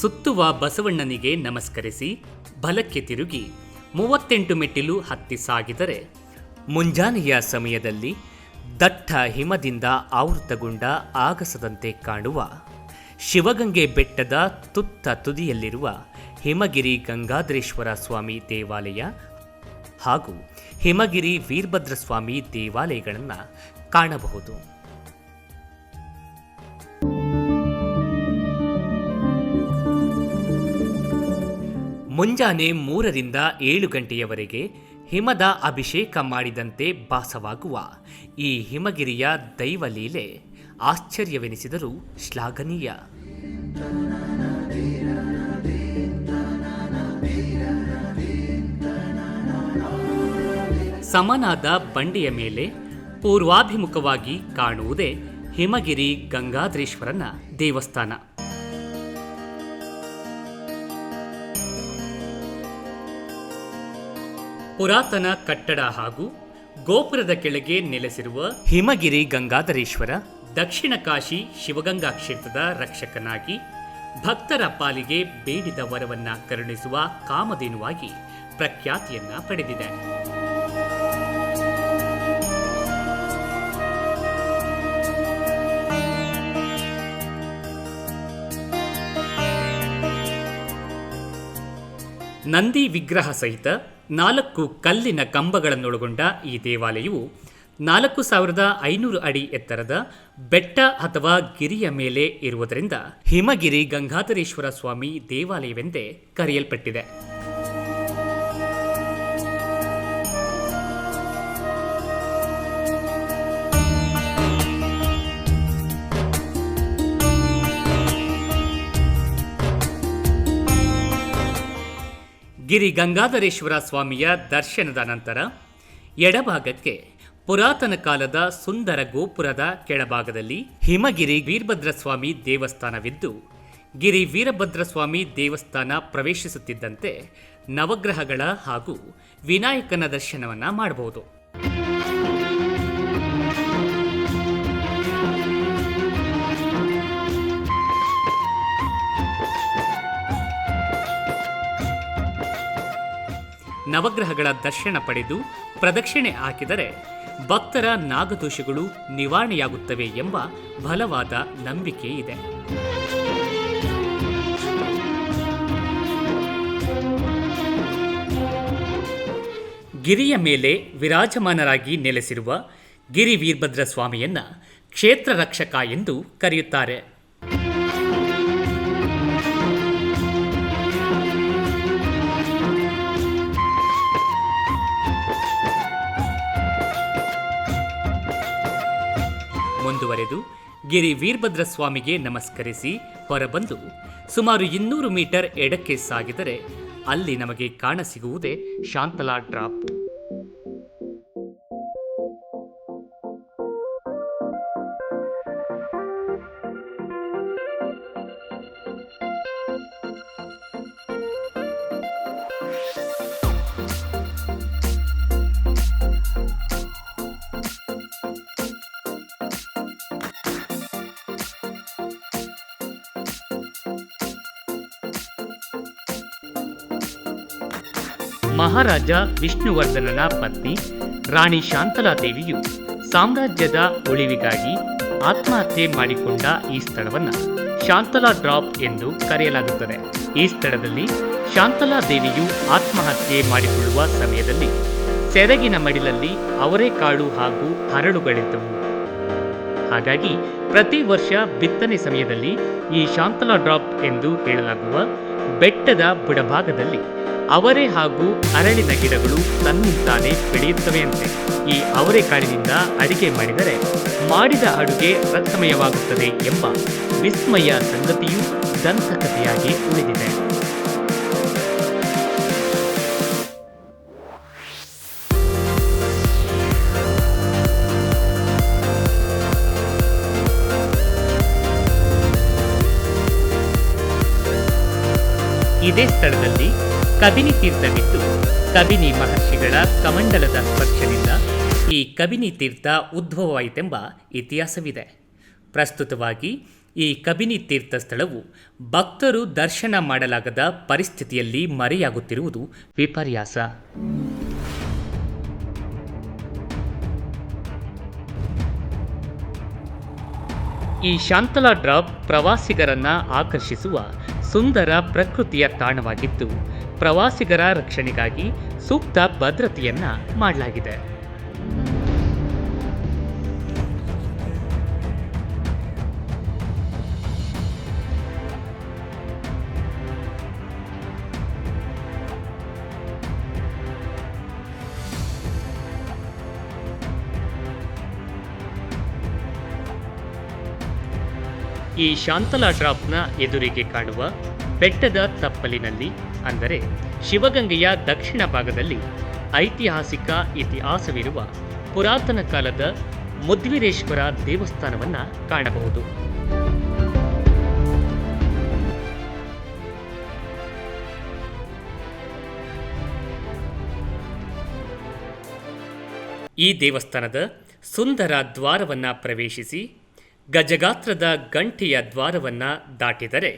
ಸುತ್ತುವ ಬಸವಣ್ಣನಿಗೆ ನಮಸ್ಕರಿಸಿ ಬಲಕ್ಕೆ ತಿರುಗಿ ಮೂವತ್ತೆಂಟು ಮೆಟ್ಟಿಲು ಹತ್ತಿ ಸಾಗಿದರೆ ಮುಂಜಾನೆಯ ಸಮಯದಲ್ಲಿ ದಟ್ಟ ಹಿಮದಿಂದ ಆವೃತಗೊಂಡ ಆಗಸದಂತೆ ಕಾಣುವ ಶಿವಗಂಗೆ ಬೆಟ್ಟದ ತುತ್ತ ತುದಿಯಲ್ಲಿರುವ ಹಿಮಗಿರಿ ಗಂಗಾಧರೇಶ್ವರ ಸ್ವಾಮಿ ದೇವಾಲಯ ಹಾಗೂ ಹಿಮಗಿರಿ ವೀರಭದ್ರ ಸ್ವಾಮಿ ದೇವಾಲಯಗಳನ್ನು ಕಾಣಬಹುದು. ಮುಂಜಾನೆ ಮೂರರಿಂದ ಏಳು ಗಂಟೆಯವರೆಗೆ ಹಿಮದ ಅಭಿಷೇಕ ಮಾಡಿದಂತೆ ಭಾಸವಾಗುವ ಈ ಹಿಮಗಿರಿಯ ದೈವಲೀಲೆ ಆಶ್ಚರ್ಯವೆನಿಸಿದರೂ ಶ್ಲಾಘನೀಯ. ಸಮನಾದ ಬಂಡೆಯ ಮೇಲೆ ಪೂರ್ವಾಭಿಮುಖವಾಗಿ ಕಾಣುವುದೇ ಹಿಮಗಿರಿ ಗಂಗಾಧರೇಶ್ವರನ ದೇವಸ್ಥಾನ. ಪುರಾತನ ಕಟ್ಟಡ ಹಾಗೂ ಗೋಪುರದ ಕೆಳಗೆ ನೆಲೆಸಿರುವ ಹಿಮಗಿರಿ ಗಂಗಾಧರೇಶ್ವರ ದಕ್ಷಿಣ ಕಾಶಿ ಶಿವಗಂಗಾ ಕ್ಷೇತ್ರದ ರಕ್ಷಕನಾಗಿ ಭಕ್ತರ ಪಾಲಿಗೆ ಬೇಡಿದ ವರವನ್ನ ಕರುಣಿಸುವ ಕಾಮಧೇನುವಾಗಿ ಪ್ರಖ್ಯಾತಿಯನ್ನ ಪಡೆದಿದೆ. ನಂದಿ ವಿಗ್ರಹ ಸಹಿತ ನಾಲ್ಕು ಕಲ್ಲಿನ ಕಂಬಗಳನ್ನೊಳಗೊಂಡ ಈ ದೇವಾಲಯವು ನಾಲ್ಕು ಸಾವಿರದ ಐನೂರು ಅಡಿ ಎತ್ತರದ ಬೆಟ್ಟ ಅಥವಾ ಗಿರಿಯ ಮೇಲೆ ಇರುವುದರಿಂದ ಹಿಮಗಿರಿ ಗಂಗಾಧರೇಶ್ವರ ಸ್ವಾಮಿ ದೇವಾಲಯವೆಂದೇ ಕರೆಯಲ್ಪಟ್ಟಿದೆ. ಗಿರಿ ಗಂಗಾಧರೇಶ್ವರ ಸ್ವಾಮಿಯ ದರ್ಶನದ ನಂತರ ಎಡಭಾಗಕ್ಕೆ ಪುರಾತನ ಕಾಲದ ಸುಂದರ ಗೋಪುರದ ಕೆಳಭಾಗದಲ್ಲಿ ಹಿಮಗಿರಿ ವೀರಭದ್ರ ಸ್ವಾಮಿ ದೇವಸ್ಥಾನವಿದ್ದು, ಗಿರಿ ವೀರಭದ್ರ ಸ್ವಾಮಿ ದೇವಸ್ಥಾನ ಪ್ರವೇಶಿಸುತ್ತಿದ್ದಂತೆ ನವಗ್ರಹಗಳ ಹಾಗೂ ವಿನಾಯಕನ ದರ್ಶನವನ್ನು ಮಾಡಬಹುದು. ನವಗ್ರಹಗಳ ದರ್ಶನ ಪಡೆದು ಪ್ರದಕ್ಷಿಣೆ ಹಾಕಿದರೆ ಭಕ್ತರ ನಾಗದೋಷಗಳು ನಿವಾರಣೆಯಾಗುತ್ತವೆ ಎಂಬ ಬಲವಾದ ನಂಬಿಕೆ ಇದೆ. ಗಿರಿಯ ಮೇಲೆ ವಿರಾಜಮಾನರಾಗಿ ನೆಲೆಸಿರುವ ಗಿರಿ ವೀರಭದ್ರ ಸ್ವಾಮಿಯನ್ನ ಕ್ಷೇತ್ರ ರಕ್ಷಕ ಎಂದು ಕರೆಯುತ್ತಾರೆ. ಗಿರಿ ವೀರಭದ್ರ ಸ್ವಾಮಿಗೆ ನಮಸ್ಕರಿಸಿ ಹೊರಬಂದು ಸುಮಾರು ಇನ್ನೂರು ಮೀಟರ್ ಎಡಕ್ಕೆ ಸಾಗಿದರೆ ಅಲ್ಲಿ ನಮಗೆ ಕಾಣಸಿಗುವುದೇ ಶಾಂತಲಾ ಡ್ರಾಪ್. ಮಹಾರಾಜ ವಿಷ್ಣುವರ್ಧನನ ಪತ್ನಿ ರಾಣಿ ಶಾಂತಲಾದೇವಿಯು ಸಾಮ್ರಾಜ್ಯದ ಉಳಿವಿಗಾಗಿ ಆತ್ಮಹತ್ಯೆ ಮಾಡಿಕೊಂಡ ಈ ಸ್ಥಳವನ್ನು ಶಾಂತಲಾ ಡ್ರಾಪ್ ಎಂದು ಕರೆಯಲಾಗುತ್ತದೆ. ಈ ಸ್ಥಳದಲ್ಲಿ ಶಾಂತಲಾ ದೇವಿಯು ಆತ್ಮಹತ್ಯೆ ಮಾಡಿಕೊಳ್ಳುವ ಸಮಯದಲ್ಲಿ ಸೆರಗಿನ ಮಡಿಲಲ್ಲಿ ಅವರೆಕಾಳು ಹಾಗೂ ಹರಳುಗಳಿದ್ದವು. ಹಾಗಾಗಿ ಪ್ರತಿ ವರ್ಷ ಬಿತ್ತನೆ ಸಮಯದಲ್ಲಿ ಈ ಶಾಂತಲಾ ಡ್ರಾಪ್ ಎಂದು ಹೇಳಲಾಗುವ ಬೆಟ್ಟದ ಬುಡಭಾಗದಲ್ಲಿ ಅವರೆ ಹಾಗೂ ಅರಳಿದ ಗಿಡಗಳು ತನ್ನಿಂತಾನೆ ಬೆಳೆಯುತ್ತವೆಯಂತೆ. ಈ ಅವರೆಕಾಳಿನಿಂದ ಅಡಿಗೆ ಮಾಡಿದರೆ ಮಾಡಿದ ಅಡುಗೆ ರಕ್ತಮಯವಾಗುತ್ತದೆ ಎಂಬ ವಿಸ್ಮಯ ಸಂಗತಿಯು ದಂತಕಥೆಯಾಗಿ ಉಳಿದಿದೆ. ಇದೇ ಸ್ಥಳದಲ್ಲಿ ಕಬಿನಿ ತೀರ್ಥವಿದ್ದು ಕಬಿನಿ ಮಹರ್ಷಿಗಳ ಕಮಂಡಲದ ಸ್ಪರ್ಶದಿಂದ ಈ ಕಬಿನಿ ತೀರ್ಥ ಉದ್ಭವವಾಯಿತೆಂಬ ಇತಿಹಾಸವಿದೆ. ಪ್ರಸ್ತುತವಾಗಿ ಈ ಕಬಿನಿ ತೀರ್ಥ ಸ್ಥಳವು ಭಕ್ತರು ದರ್ಶನ ಮಾಡಲಾಗದ ಪರಿಸ್ಥಿತಿಯಲ್ಲಿ ಮರೆಯಾಗುತ್ತಿರುವುದು ವಿಪರ್ಯಾಸ. ಈ ಶಾಂತಲಾ ಡ್ರಾಪ್ ಪ್ರವಾಸಿಗರನ್ನ ಆಕರ್ಷಿಸುವ ಸುಂದರ ಪ್ರಕೃತಿಯ ತಾಣವಾಗಿದ್ದು ಪ್ರವಾಸಿಗರ ರಕ್ಷಣೆಗಾಗಿ ಸೂಕ್ತ ಭದ್ರತೆಯನ್ನ ಮಾಡಲಾಗಿದೆ. ಈ ಶಾಂತಲಾ ಡ್ರಾಪ್ನ ಎದುರಿಗೆ ಕಾಣುವ ಬೆಟ್ಟದ ತಪ್ಪಲಿನಲ್ಲಿ, ಅಂದರೆ ಶಿವಗಂಗೆಯ ದಕ್ಷಿಣ ಭಾಗದಲ್ಲಿ ಐತಿಹಾಸಿಕ ಇತಿಹಾಸವಿರುವ ಪುರಾತನ ಕಾಲದ ಮುದ್ವಿರೇಶ್ವರ ದೇವಸ್ಥಾನವನ್ನು ಕಾಣಬಹುದು. ಈ ದೇವಸ್ಥಾನದ ಸುಂದರ ದ್ವಾರವನ್ನು ಪ್ರವೇಶಿಸಿ ಗಜಗಾತ್ರದ ಗಂಟೆಯ ದ್ವಾರವನ್ನು ದಾಟಿದರೆ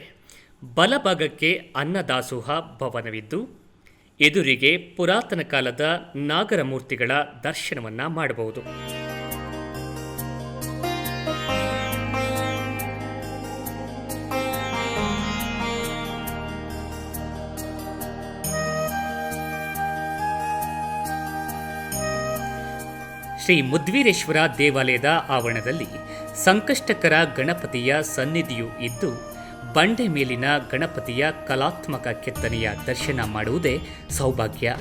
ಬಲಭಾಗಕ್ಕೆ ಅನ್ನದಾಸೋಹ ಭವನವಿದ್ದು, ಎದುರಿಗೆ ಪುರಾತನ ಕಾಲದ ನಾಗರ ಮೂರ್ತಿಗಳ ದರ್ಶನವನ್ನ ಮಾಡಬಹುದು. ಶ್ರೀ ಮುದ್ವೀರೇಶ್ವರ ದೇವಾಲಯದ ಆವರಣದಲ್ಲಿ ಸಂಕಷ್ಟಕರ ಗಣಪತಿಯ ಸನ್ನಿಧಿಯು ಇದ್ದು ಬಂಡೆ ಮೇಲಿನ ಗಣಪತಿಯ ಕಲಾತ್ಮಕ ಕೆತ್ತನೆಯ ದರ್ಶನ ಮಾಡುವುದೇ ಸೌಭಾಗ್ಯ.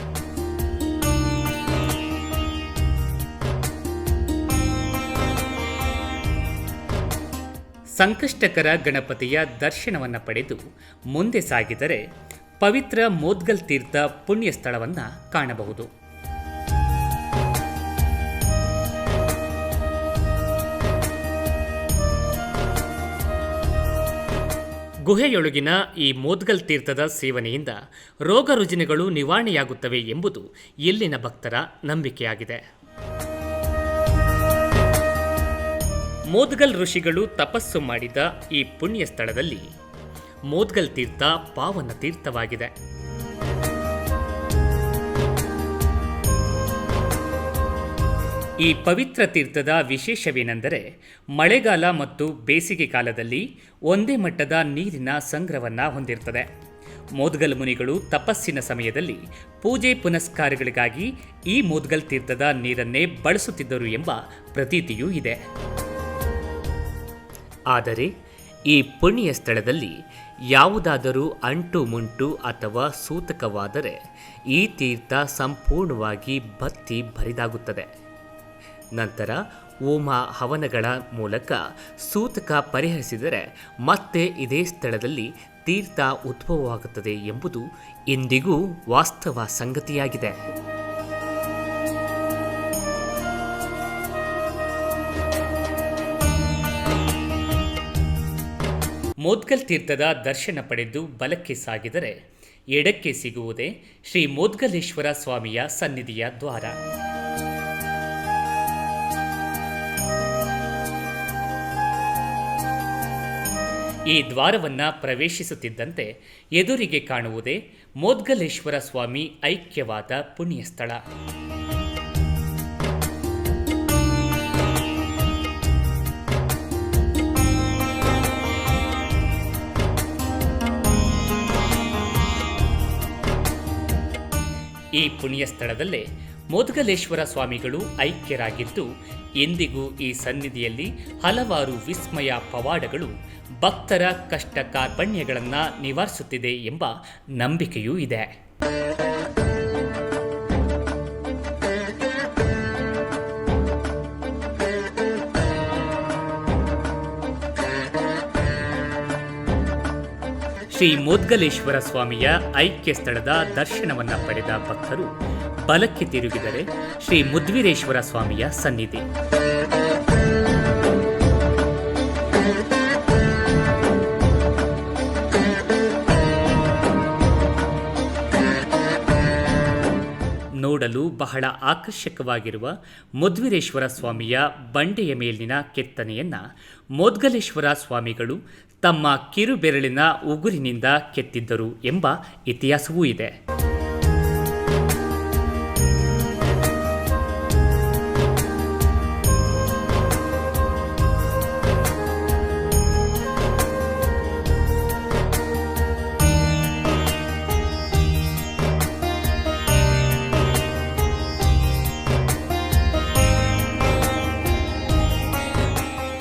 ಸಂಕಷ್ಟಕರ ಗಣಪತಿಯ ದರ್ಶನವನ್ನು ಪಡೆದು ಮುಂದೆ ಸಾಗಿದರೆ ಪವಿತ್ರ ಮೋದ್ಗಲ್ ತೀರ್ಥ ಪುಣ್ಯ ಸ್ಥಳವನ್ನು ಕಾಣಬಹುದು. ಗುಹೆಯೊಳಗಿನ ಈ ಮೋದ್ಗಲ್ ತೀರ್ಥದ ಸೇವನೆಯಿಂದ ರೋಗ ರುಜಿನಗಳು ನಿವಾರಣೆಯಾಗುತ್ತವೆ ಎಂಬುದು ಇಲ್ಲಿನ ಭಕ್ತರ ನಂಬಿಕೆಯಾಗಿದೆ. ಮೋದ್ಗಲ್ ಋಷಿಗಳು ತಪಸ್ಸು ಮಾಡಿದ ಈ ಪುಣ್ಯ ಸ್ಥಳದಲ್ಲಿ ಮೋದ್ಗಲ್ ತೀರ್ಥ ಪಾವನ ತೀರ್ಥವಾಗಿದೆ. ಈ ಪವಿತ್ರ ತೀರ್ಥದ ವಿಶೇಷವೇನೆಂದರೆ ಮಳೆಗಾಲ ಮತ್ತು ಬೇಸಿಗೆ ಕಾಲದಲ್ಲಿ ಒಂದೇ ಮಟ್ಟದ ನೀರಿನ ಸಂಗ್ರಹವನ್ನು ಹೊಂದಿರ್ತದೆ. ಮೋದ್ಗಲ್ ಮುನಿಗಳು ತಪಸ್ಸಿನ ಸಮಯದಲ್ಲಿ ಪೂಜೆ ಪುನಸ್ಕಾರಗಳಿಗಾಗಿ ಈ ಮೋದ್ಗಲ್ ತೀರ್ಥದ ನೀರನ್ನೇ ಬಳಸುತ್ತಿದ್ದರು ಎಂಬ ಪ್ರತೀತಿಯೂ ಇದೆ. ಆದರೆ ಈ ಪುಣ್ಯ ಸ್ಥಳದಲ್ಲಿ ಯಾವುದಾದರೂ ಅಂಟು ಮುಂಟು ಅಥವಾ ಸೂತಕವಾದರೆ ಈ ತೀರ್ಥ ಸಂಪೂರ್ಣವಾಗಿ ಬತ್ತಿ ಬರಿದಾಗುತ್ತದೆ ನಂತರ ಓಮ ಹವನಗಳ ಮೂಲಕ ಸೂತಕ ಪರಿಹರಿಸಿದರೆ ಮತ್ತೆ ಇದೇ ಸ್ಥಳದಲ್ಲಿ ತೀರ್ಥ ಉದ್ಭವವಾಗುತ್ತದೆ ಎಂಬುದು ಇಂದಿಗೂ ವಾಸ್ತವ ಸಂಗತಿಯಾಗಿದೆ. ಮೋದ್ಗಲ್ ತೀರ್ಥದ ದರ್ಶನ ಪಡೆದು ಬಲಕ್ಕೆ ಸಾಗಿದರೆ ಎಡಕ್ಕೆ ಸಿಗುವುದೇ ಶ್ರೀ ಮೋದ್ಗಲೇಶ್ವರ ಸ್ವಾಮಿಯ ಸನ್ನಿಧಿಯ ದ್ವಾರ. ಈ ದ್ವಾರವನ್ನ ಪ್ರವೇಶಿಸುತ್ತಿದ್ದಂತೆ ಎದುರಿಗೆ ಕಾಣುವುದೇ ಮೋದ್ಗಲೇಶ್ವರ ಸ್ವಾಮಿ ಐಕ್ಯವಾದ ಪುಣ್ಯ ಸ್ಥಳ ಈ ಪುಣ್ಯ ಸ್ಥಳದಲ್ಲೇ ಮೋದ್ಗಲೇಶ್ವರ ಸ್ವಾಮಿಗಳು ಐಕ್ಯರಾಗಿದ್ದು ಎಂದಿಗೂ ಈ ಸನ್ನಿಧಿಯಲ್ಲಿ ಹಲವಾರು ವಿಸ್ಮಯ ಪವಾಡಗಳು ಭಕ್ತರ ಕಷ್ಟ ಕಾರ್ಪಣ್ಯಗಳನ್ನು ನಿವಾರಿಸುತ್ತಿದೆ ಎಂಬ ನಂಬಿಕೆಯೂ ಇದೆ. ಶ್ರೀ ಮೋದ್ಗಲೇಶ್ವರ ಸ್ವಾಮಿಯ ಐಕ್ಯ ಸ್ಥಳದ ದರ್ಶನವನ್ನ ಪಡೆದ ಭಕ್ತರು ಬಲಕ್ಕೆ ತಿರುಗಿದರೆ ಶ್ರೀ ಮುದ್ವಿರೇಶ್ವರ ಸ್ವಾಮಿಯ ಸನ್ನಿಧಿ. ನೋಡಲು ಬಹಳ ಆಕರ್ಷಕವಾಗಿರುವ ಮುದ್ವಿರೇಶ್ವರ ಸ್ವಾಮಿಯ ಬಂಡೆಯ ಮೇಲಿನ ಕೆತ್ತನೆಯನ್ನ ಮೋದ್ಗಲೇಶ್ವರ ಸ್ವಾಮಿಗಳು ತಮ್ಮ ಕಿರುಬೆರಳಿನ ಉಗುರಿನಿಂದ ಕೆತ್ತಿದ್ದರು ಎಂಬ ಇತಿಹಾಸವೂ ಇದೆ.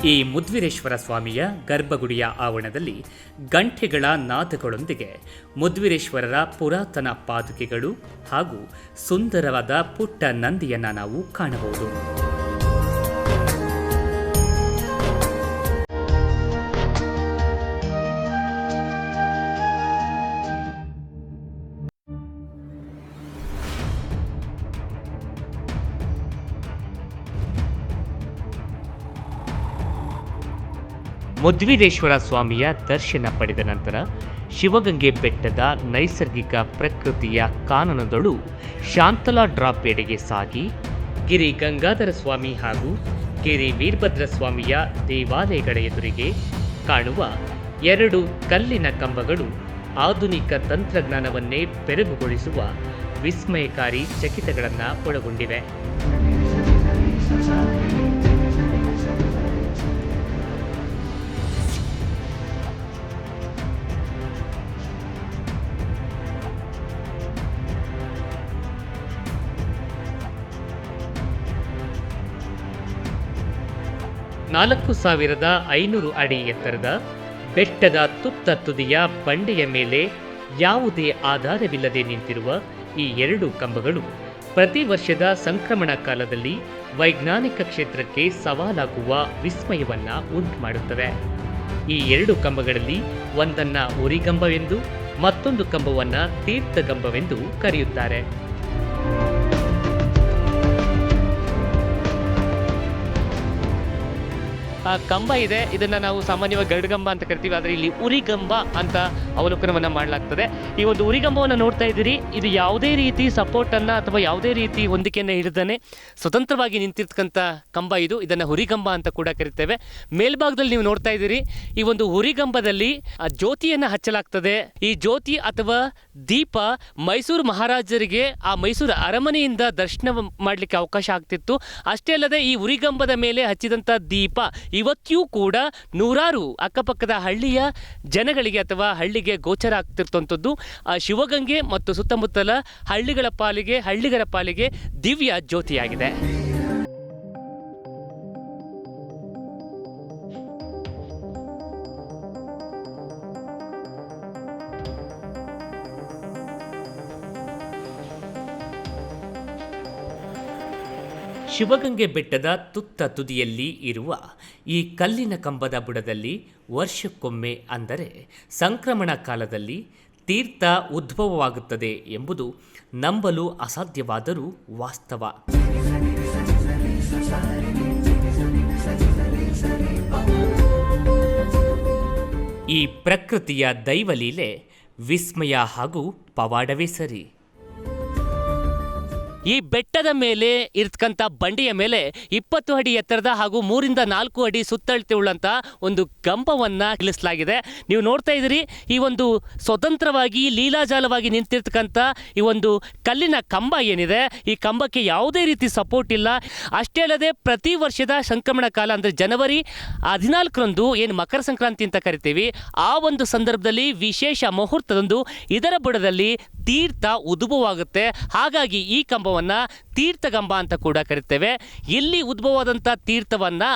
ಈ ಮುದ್ವಿರೇಶ್ವರ ಸ್ವಾಮಿಯ ಗರ್ಭಗುಡಿಯ ಆವರಣದಲ್ಲಿ ಗಂಟೆಗಳ ನಾದಗಳೊಂದಿಗೆ ಮುದ್ವಿರೇಶ್ವರರ ಪುರಾತನ ಪಾದುಕೆಗಳು ಹಾಗೂ ಸುಂದರವಾದ ಪುಟ್ಟ ನಂದಿಯನ್ನು ನಾವು ಕಾಣಬಹುದು. ಮುದ್ವಿರೇಶ್ವರ ಸ್ವಾಮಿಯ ದರ್ಶನ ಪಡೆದ ನಂತರ ಶಿವಗಂಗೆ ಬೆಟ್ಟದ ನೈಸರ್ಗಿಕ ಪ್ರಕೃತಿಯ ಕಾನನದಳು ಶಾಂತಲಾ ಡ್ರಾಪ್ ಎಡೆಗೆ ಸಾಗಿ ಗಿರಿ ಗಂಗಾಧರ ಸ್ವಾಮಿ ಹಾಗೂ ಗಿರಿ ವೀರಭದ್ರ ಸ್ವಾಮಿಯ ದೇವಾಲಯಗಳ ಎದುರಿಗೆ ಕಾಣುವ ಎರಡು ಕಲ್ಲಿನ ಕಂಬಗಳು ಆಧುನಿಕ ತಂತ್ರಜ್ಞಾನವನ್ನೇ ಬೆರಗುಗೊಳಿಸುವ ವಿಸ್ಮಯಕಾರಿ ಚಕಿತಗಳನ್ನು ಒಳಗೊಂಡಿವೆ. ನಾಲ್ಕು ಸಾವಿರದ ಐನೂರು ಅಡಿ ಎತ್ತರದ ಬೆಟ್ಟದ ತುತ್ತ ತುದಿಯ ಬಂಡೆಯ ಮೇಲೆ ಯಾವುದೇ ಆಧಾರವಿಲ್ಲದೆ ನಿಂತಿರುವ ಈ ಎರಡು ಕಂಬಗಳು ಪ್ರತಿ ವರ್ಷದ ಸಂಕ್ರಮಣ ಕಾಲದಲ್ಲಿ ವೈಜ್ಞಾನಿಕ ಕ್ಷೇತ್ರಕ್ಕೆ ಸವಾಲಾಗುವ ವಿಸ್ಮಯವನ್ನ ಉಂಟುಮಾಡುತ್ತವೆ. ಈ ಎರಡು ಕಂಬಗಳಲ್ಲಿ ಒಂದನ್ನ ಉರಿಗಂಬವೆಂದು ಮತ್ತೊಂದು ಕಂಬವನ್ನ ತೀರ್ಥಗಂಬವೆಂದು ಕರೆಯುತ್ತಾರೆ. ಕಂಬ ಇದೆ. ಇದನ್ನ ನಾವು ಸಾಮಾನ್ಯವಾಗಿ ಗರುಡಗಂಬ ಅಂತ ಕರಿತೀವಿ. ಆದರೆ ಇಲ್ಲಿ ಉರಿಗಂಬ ಅಂತ ಅವಲೋಕನವನ್ನ ಮಾಡಲಾಗ್ತದೆ. ಈ ಒಂದು ಉರಿಗಂಬವನ್ನು ನೋಡ್ತಾ ಇದ್ದೀರಿ. ಇದು ಯಾವುದೇ ರೀತಿ ಸಪೋರ್ಟ್ ಅನ್ನ ಅಥವಾ ಯಾವುದೇ ರೀತಿ ಹೊಂದಿಕೆಯನ್ನು ಹಿಡಿದಾನೆ ಸ್ವತಂತ್ರವಾಗಿ ನಿಂತಿರ್ತಕ್ಕಂಥ ಕಂಬ ಇದು. ಇದನ್ನ ಹುರಿಗಂಬ ಅಂತ ಕೂಡ ಕರಿತೇವೆ. ಮೇಲ್ಭಾಗದಲ್ಲಿ ನೀವು ನೋಡ್ತಾ ಇದ್ದೀರಿ. ಈ ಒಂದು ಹುರಿಗಂಬದಲ್ಲಿ ಜ್ಯೋತಿಯನ್ನ ಹಚ್ಚಲಾಗ್ತದೆ. ಈ ಜ್ಯೋತಿ ಅಥವಾ ದೀಪ ಮೈಸೂರು ಮಹಾರಾಜರಿಗೆ, ಆ ಮೈಸೂರು ಅರಮನೆಯಿಂದ ದರ್ಶನ ಮಾಡಲಿಕ್ಕೆ ಅವಕಾಶ ಆಗ್ತಿತ್ತು. ಅಷ್ಟೇ ಅಲ್ಲದೆ ಈ ಉರಿಗಂಬದ ಮೇಲೆ ಹಚ್ಚಿದಂಥ ದೀಪ ಇವತ್ತಿಯೂ ಕೂಡ ನೂರಾರು ಅಕ್ಕಪಕ್ಕದ ಹಳ್ಳಿಯ ಜನಗಳಿಗೆ ಅಥವಾ ಹಳ್ಳಿಗೆ ಗೋಚರ ಆಗ್ತಿರ್ತಂಥದ್ದು. ಆ ಶಿವಗಂಗೆ ಮತ್ತು ಸುತ್ತಮುತ್ತಲ ಹಳ್ಳಿಗಳ ಪಾಲಿಗೆ, ಹಳ್ಳಿಗರ ಪಾಲಿಗೆ ದಿವ್ಯ ಜ್ಯೋತಿಯಾಗಿದೆ. ಶಿವಗಂಗೆ ಬೆಟ್ಟದ ತುತ್ತ ತುದಿಯಲ್ಲಿ ಇರುವ ಈ ಕಲ್ಲಿನ ಕಂಬದ ಬುಡದಲ್ಲಿ ವರ್ಷಕ್ಕೊಮ್ಮೆ ಅಂದರೆ ಸಂಕ್ರಮಣ ಕಾಲದಲ್ಲಿ ತೀರ್ಥ ಉದ್ಭವವಾಗುತ್ತದೆ ಎಂಬುದು ನಂಬಲು ಅಸಾಧ್ಯವಾದರೂ ವಾಸ್ತವ. ಈ ಪ್ರಕೃತಿಯ ದೈವಲೀಲೆ ವಿಸ್ಮಯ ಹಾಗೂ ಪವಾಡವೇ ಸರಿ. ಈ ಬೆಟ್ಟದ ಮೇಲೆ ಇರ್ತಕ್ಕಂಥ ಬಂಡೆಯ ಮೇಲೆ ಇಪ್ಪತ್ತು ಅಡಿ ಎತ್ತರದ ಹಾಗೂ ಮೂರಿಂದ ನಾಲ್ಕು ಅಡಿ ಸುತ್ತಳತೆ ಉಳ್ಳಂಥ ಒಂದು ಕಂಬವನ್ನ ಇಳಿಸಲಾಗಿದೆ ನೀವು ನೋಡ್ತಾ ಇದ್ದೀರಿ, ಈ ಒಂದು ಸ್ವತಂತ್ರವಾಗಿ ಲೀಲಾಜಾಲವಾಗಿ ನಿಂತಿರ್ತಕ್ಕಂಥ ಈ ಒಂದು ಕಲ್ಲಿನ ಕಂಬ ಏನಿದೆ, ಈ ಕಂಬಕ್ಕೆ ಯಾವುದೇ ರೀತಿ ಸಪೋರ್ಟ್ ಇಲ್ಲ. ಅಷ್ಟೇ ಅಲ್ಲದೆ ಪ್ರತಿ ವರ್ಷದ ಸಂಕ್ರಮಣ ಕಾಲ ಅಂದರೆ ಜನವರಿ ಹದಿನಾಲ್ಕರಂದು ಏನು ಮಕರ ಸಂಕ್ರಾಂತಿ ಅಂತ ಕರಿತೀವಿ, ಆ ಒಂದು ಸಂದರ್ಭದಲ್ಲಿ ವಿಶೇಷ ಮುಹೂರ್ತದಂದು ಇದರ ಬುಡದಲ್ಲಿ ತೀರ್ಥ ಉದ್ಭವವಾಗುತ್ತೆ ಹಾಗಾಗಿ ಈ ಕಂಬವನ್ನು ತೀರ್ಥಗಂಬ ಅಂತ ಕೂಡ ಕರಿತೇವೆ. ಇಲ್ಲಿ ಉದ್ಭವವಾದಂಥ ತೀರ್ಥವನ್ನು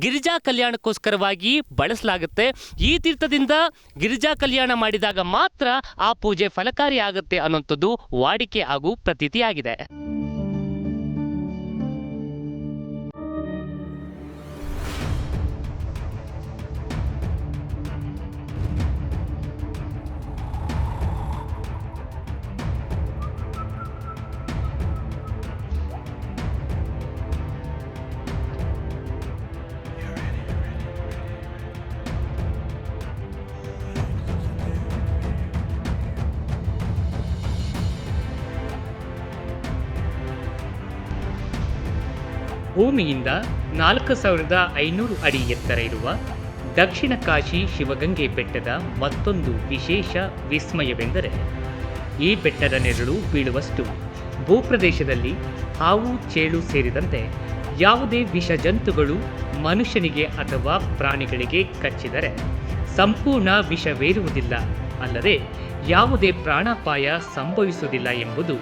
ಗಿರಿಜಾ ಕಲ್ಯಾಣಕ್ಕೋಸ್ಕರವಾಗಿ ಬಳಸಲಾಗುತ್ತೆ. ಈ ತೀರ್ಥದಿಂದ ಗಿರಿಜಾ ಕಲ್ಯಾಣ ಮಾಡಿದಾಗ ಮಾತ್ರ ಆ ಪೂಜೆ ಫಲಕಾರಿ ಆಗುತ್ತೆ ಅನ್ನುವಂಥದ್ದು ವಾಡಿಕೆ ಹಾಗೂ ಪ್ರತೀತಿಯಾಗಿದೆ. ಭೂಮಿಯಿಂದ ನಾಲ್ಕು ಸಾವಿರದ ಐನೂರು ಅಡಿ ಎತ್ತರ ಇರುವ ದಕ್ಷಿಣ ಕಾಶಿ ಶಿವಗಂಗೆ ಬೆಟ್ಟದ ಮತ್ತೊಂದು ವಿಶೇಷ ವಿಸ್ಮಯವೆಂದರೆ ಈ ಬೆಟ್ಟದ ನೆರಳು ಬೀಳುವಷ್ಟು ಭೂಪ್ರದೇಶದಲ್ಲಿ ಹಾವು, ಚೇಳು ಸೇರಿದಂತೆ ಯಾವುದೇ ವಿಷ ಜಂತುಗಳು ಮನುಷ್ಯನಿಗೆ ಅಥವಾ ಪ್ರಾಣಿಗಳಿಗೆ ಕಚ್ಚಿದರೆ ಸಂಪೂರ್ಣ ವಿಷವೇರುವುದಿಲ್ಲ, ಅಲ್ಲದೆ ಯಾವುದೇ ಪ್ರಾಣಾಪಾಯ ಸಂಭವಿಸುವುದಿಲ್ಲ ಎಂಬುದು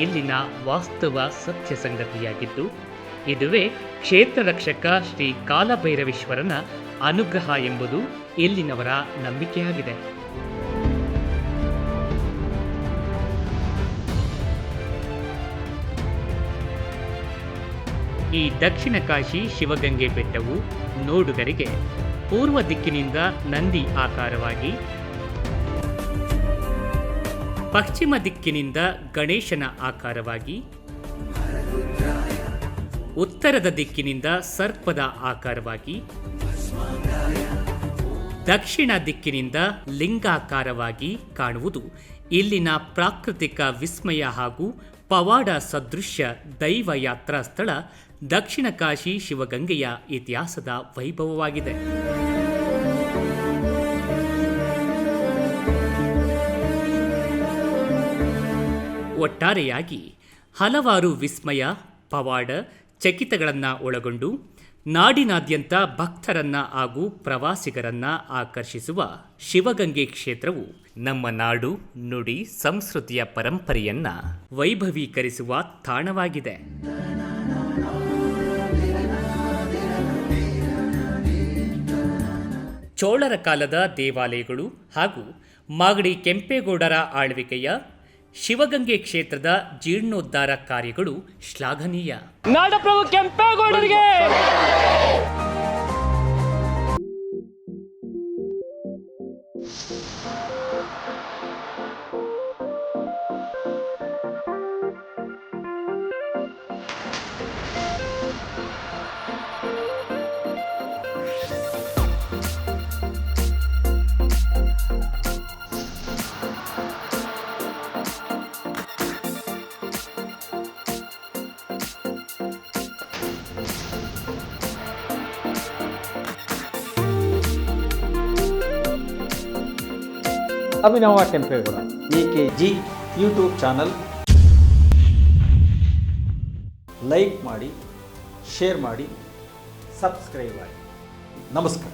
ಇಲ್ಲಿನ ವಾಸ್ತವ ಸತ್ಯ ಸಂಗತಿಯಾಗಿದ್ದು ಇದುವೇ ಕ್ಷೇತ್ರ ರಕ್ಷಕ ಶ್ರೀ ಕಾಲಭೈರವೇಶ್ವರನ ಅನುಗ್ರಹ ಎಂಬುದು ಇಲ್ಲಿನವರ ನಂಬಿಕೆಯಾಗಿದೆ. ಈ ದಕ್ಷಿಣ ಕಾಶಿ ಶಿವಗಂಗೆ ಬೆಟ್ಟವು ನೋಡುಗರಿಗೆ ಪೂರ್ವ ದಿಕ್ಕಿನಿಂದ ನಂದಿ ಆಕಾರವಾಗಿ, ಪಶ್ಚಿಮ ದಿಕ್ಕಿನಿಂದ ಗಣೇಶನ ಆಕಾರವಾಗಿ ಉತ್ತರದ ದಿಕ್ಕಿನಿಂದ ಸರ್ಪದ ಆಕಾರವಾಗಿ, ದಕ್ಷಿಣ ದಿಕ್ಕಿನಿಂದ ಲಿಂಗಾಕಾರವಾಗಿ ಕಾಣುವುದು. ಇಲ್ಲಿನ ಪ್ರಾಕೃತಿಕ ವಿಸ್ಮಯ ಹಾಗೂ ಪವಾಡ ಸದೃಶ್ಯ ದೈವ ಯಾತ್ರಾ ಸ್ಥಳ ದಕ್ಷಿಣ ಕಾಶಿ ಶಿವಗಂಗೆಯ ಇತಿಹಾಸದ ವೈಭವವಾಗಿದೆ. ಒಟ್ಟಾರೆಯಾಗಿ ಹಲವಾರು ವಿಸ್ಮಯ, ಪವಾಡ ಚಕಿತಗಳನ್ನು ಒಳಗೊಂಡು ನಾಡಿನಾದ್ಯಂತ ಭಕ್ತರನ್ನ ಹಾಗೂ ಪ್ರವಾಸಿಗರನ್ನ ಆಕರ್ಷಿಸುವ ಶಿವಗಂಗೆ ಕ್ಷೇತ್ರವು ನಮ್ಮ ನಾಡು, ನುಡಿ, ಸಂಸ್ಕೃತಿಯ ಪರಂಪರೆಯನ್ನ ವೈಭವೀಕರಿಸುವ ತಾಣವಾಗಿದೆ. ಚೋಳರ ಕಾಲದ ದೇವಾಲಯಗಳು ಹಾಗೂ ಮಾಗಡಿ ಕೆಂಪೇಗೌಡರ ಆಳ್ವಿಕೆಯ ಶಿವಗಂಗೆ ಕ್ಷೇತ್ರದ ಜೀರ್ಣೋದ್ಧಾರ ಕಾರ್ಯಗಳು ಶ್ಲಾಘನೀಯ. ನಾಡಪ್ರಭು ಕೆಂಪೇಗೌಡರಿಗೆ! Abhinava Kempegowda A K G YouTube channel. Like ಮಾಡಿ ಶೇರ್ ಮಾಡಿ ಸಬ್ಸ್ಕ್ರೈಬ್ ಮಾಡಿ. ನಮಸ್ಕಾರ.